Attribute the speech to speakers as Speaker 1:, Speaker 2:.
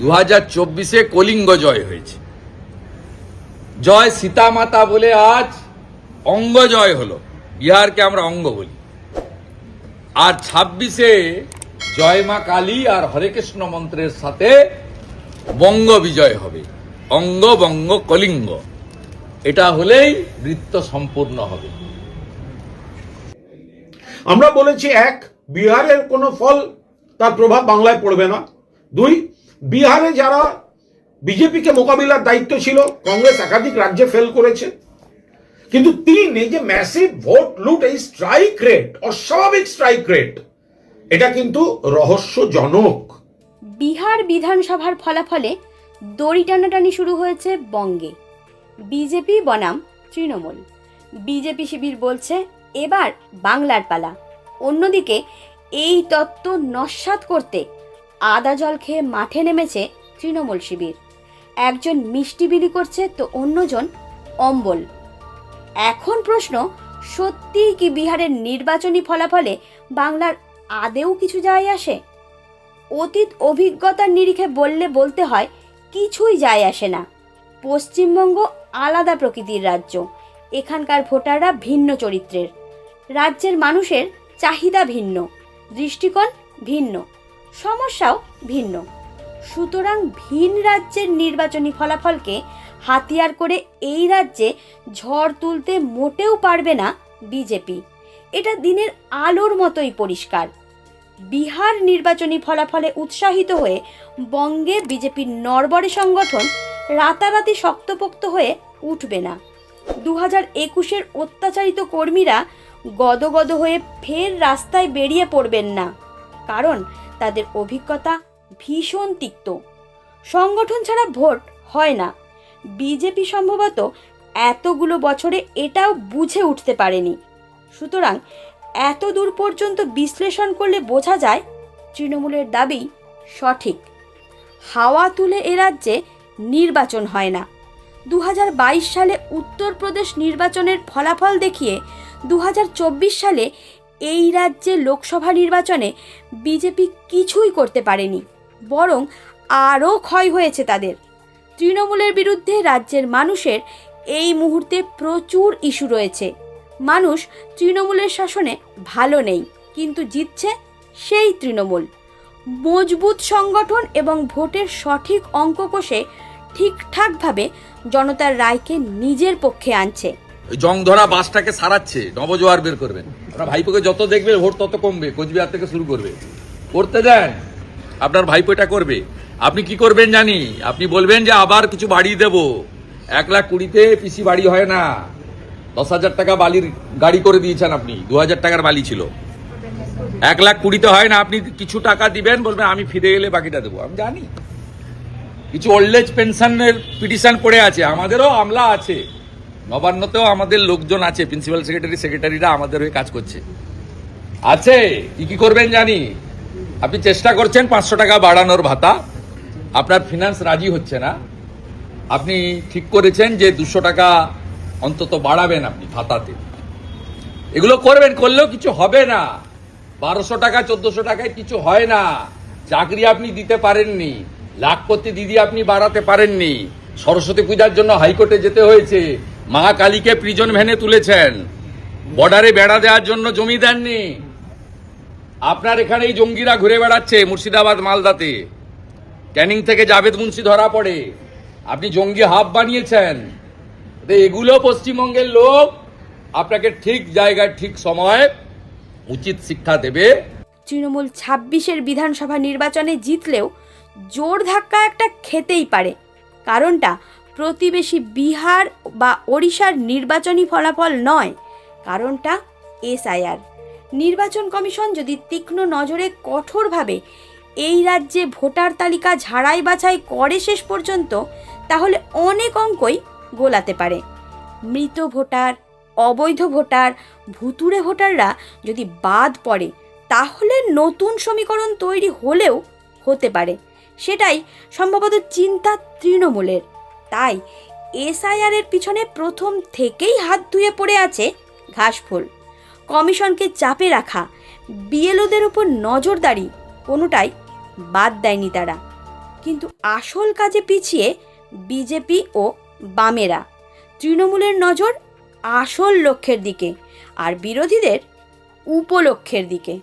Speaker 1: দু হাজার চব্বিশে কলিঙ্গ জয় হয়েছে। জয় সীতামাতা বলে আজ অঙ্গ জয় হলো। বিহারকে আমরা অঙ্গ বলি। আর ছাব্বিশে জয় মা কালী আর হরে কৃষ্ণ মন্ত্রের সাথে বঙ্গ বিজয় হবে। অঙ্গ, বঙ্গ, কলিঙ্গ। এটা হলেই নৃত্য সম্পূর্ণ হবে।
Speaker 2: আমরা বলেছি, এক, বিহারের কোনো ফল তার প্রভাব বাংলায় পড়বে না। দুই বিহারে যারা বিজেপিকে মোকাবিলার দায়িত্ব ছিল, কংগ্রেস একাধিক রাজ্যে ফেল করেছে। কিন্তু তিন যে ম্যাসিভ ভোট লুট এই স্ট্রাইক রেট অস্বাভাবিক স্ট্রাইক রেট এটা কিন্তু রহস্যজনক।
Speaker 3: বিহার বিধানসভার ফলাফলে দড়ি টানাটানি শুরু হয়েছে বঙ্গে। বিজেপি বনাম তৃণমূল। বিজেপি শিবির বলছে, এবার বাংলার পালা। অন্যদিকে এই তত্ত্ব নস্বাত করতে আদা জল খেয়ে মাঠে নেমেছে তৃণমূল শিবির। একজন মিষ্টি বিলি করছে তো অন্যজন অম্বল। এখন প্রশ্ন, সত্যিই কি বিহারের নির্বাচনী ফলাফলে বাংলার আদেও কিছু যায় আসে? অতীত অভিজ্ঞতার নিরিখে বললে বলতে হয়, কিছুই যায় আসে না। পশ্চিমবঙ্গ আলাদা প্রকৃতির রাজ্য। এখানকার ভোটাররা ভিন্ন চরিত্রের। রাজ্যের মানুষের চাহিদা ভিন্ন, দৃষ্টিকোণ ভিন্ন। সমস্যাও ভিন্ন। সুতরাং ভিন রাজ্যের নির্বাচনী ফলাফলকে হাতিয়ার করে এই রাজ্যে ঝড় তুলতে মোটেও পারবে না বিজেপি। এটা দিনের আলোর মতোই পরিষ্কার। বিহার নির্বাচনী ফলাফলে উৎসাহিত হয়ে বঙ্গে বিজেপির নরবরে সংগঠন রাতারাতি শক্তপোক্ত হয়ে উঠবে না। দু হাজার একুশের অত্যাচারিত কর্মীরা গদগদ হয়ে ফের রাস্তায় বেরিয়ে পড়বেন না। কারণ তাদের অভিজ্ঞতা ভীষণ তিক্ত। সংগঠন ছাড়া ভোট হয় না। বিজেপি সম্ভবত এতগুলো বছরে এটাও বুঝে উঠতে পারেনি। সুতরাং এত দূর পর্যন্ত বিশ্লেষণ করলে বোঝা যায় তৃণমূলের দাবি সঠিক। হাওয়া তুলে এ রাজ্যে নির্বাচন হয় না। দু হাজার বাইশ সালে উত্তরপ্রদেশ নির্বাচনের ফলাফল দেখিয়ে দু হাজার চব্বিশ সালে এই রাজ্যে লোকসভা নির্বাচনে বিজেপি কিছুই করতে পারেনি, বরং আরও ক্ষয় হয়েছে তাদের। তৃণমূলের বিরুদ্ধে রাজ্যের মানুষের এই মুহূর্তে প্রচুর ইস্যু রয়েছে। মানুষ তৃণমূলের শাসনে ভালো নেই, কিন্তু জিতছে সেই তৃণমূল। মজবুত সংগঠন এবং ভোটের সঠিক অঙ্ক কষে ঠিকঠাকভাবে জনতার রায়কে নিজের পক্ষে আনছে।
Speaker 1: ওই জং ধরা বাসটাকে সারাচ্ছে, নবজোয়ার বের করবেন। আপনার ভাইপোকে যত দেখবে, ভোট তত কমবে, কোচবিহার থেকে শুরু করবে। করতে দেন, আপনার ভাইপো এটা করবে। আপনি কি করবেন জানি? আপনি বলবেন যে আবার কিছু বাড়িয়ে দেব। এক লাখ কুড়িতে পিসি বাড়ি হয় না। দশ হাজার টাকা বালির গাড়ি করে দিয়েছেন আপনি, দু হাজার টাকার বালি ছিল। এক লাখ কুড়িতে হয় না, আপনি কিছু টাকা দিবেন বলবেন আমি ফিরে এলে বাকিটা দেবো। আমি জানি। কিছু ওল্ড এজ পেনশনের পিটিশন পড়ে আছে, আমাদেরও আমলা আছে। নবান্নতেও আমাদের লোকজন আছে প্রিন্সিপাল সেক্রেটারি সেক্রেটারিরা আমাদের হয়ে কাজ করছে। আছে, কি কি করবেন জানি? আপনি চেষ্টা করছেন পাঁচশো টাকা বাড়ানোর ভাতা। আপনার ফিনান্স রাজি হচ্ছে না। আপনি ঠিক করেছেন যে দুশো টাকা অন্তত বাড়াবেন আপনি ভাতাতে। এগুলো করবেন, করলেও কিছু হবে না। বারোশো টাকা, চোদ্দশো টাকায় কিছু হয় না। চাকরি আপনি দিতে পারেননি। লাখপতি দিদি আপনি বাড়াতে পারেননি। সরস্বতী পূজার জন্য হাইকোর্টে যেতে হয়েছে। মা কালীকে প্রিজন ভ্যানে তুলেছেন বর্ডারে বেড়া দেওয়ার জন্য জমি দেননি। আপনার এখানে এই জঙ্গিরা ঘুরে বেড়াচ্ছে মুর্শিদাবাদ মালদাতে। ক্যানিং থেকে জাভেদ মুন্সি ধরা পড়ে। আপনি জঙ্গি হাব বানিয়েছেন। এগুলো পশ্চিমবঙ্গের লোক আপনাকে ঠিক জায়গায়, ঠিক সময় উচিত শিক্ষা দেবে।
Speaker 3: তৃণমূল ছাব্বিশের বিধানসভা নির্বাচনে জিতলেও জোর ধাক্কা একটা খেতেই পারে। কারণটা প্রতিবেশী বিহার বা ওড়িশার নির্বাচনী ফলাফল নয়, কারণটা এসআইআর। নির্বাচন কমিশন যদি তীক্ষ্ণ নজরে, কঠোরভাবে এই রাজ্যে ভোটার তালিকা ঝাড়াই বাছাই করে শেষ পর্যন্ত, তাহলে অনেক অঙ্কই গোলাতে পারে। মৃত ভোটার, অবৈধ ভোটার, ভুতুড়ে ভোটাররা যদি বাদ পড়ে, তাহলে নতুন সমীকরণ তৈরি হলেও হতে পারে। সেটাই সম্ভবত চিন্তা তৃণমূলের। তাই এসআইআর এর পিছনে প্রথম থেকেই হাত ধুয়ে পড়ে আছে ঘাসফুল। কমিশনকে চাপে রাখা বিএলওদের উপর নজরদারি কোনোটাই বাদ দেয়নি তারা। কিন্তু আসল কাজে পিছিয়ে বিজেপি ও বামেরা। তৃণমূলের নজর আসল লক্ষ্যের দিকে আর বিরোধীদের উপলক্ষের দিকে।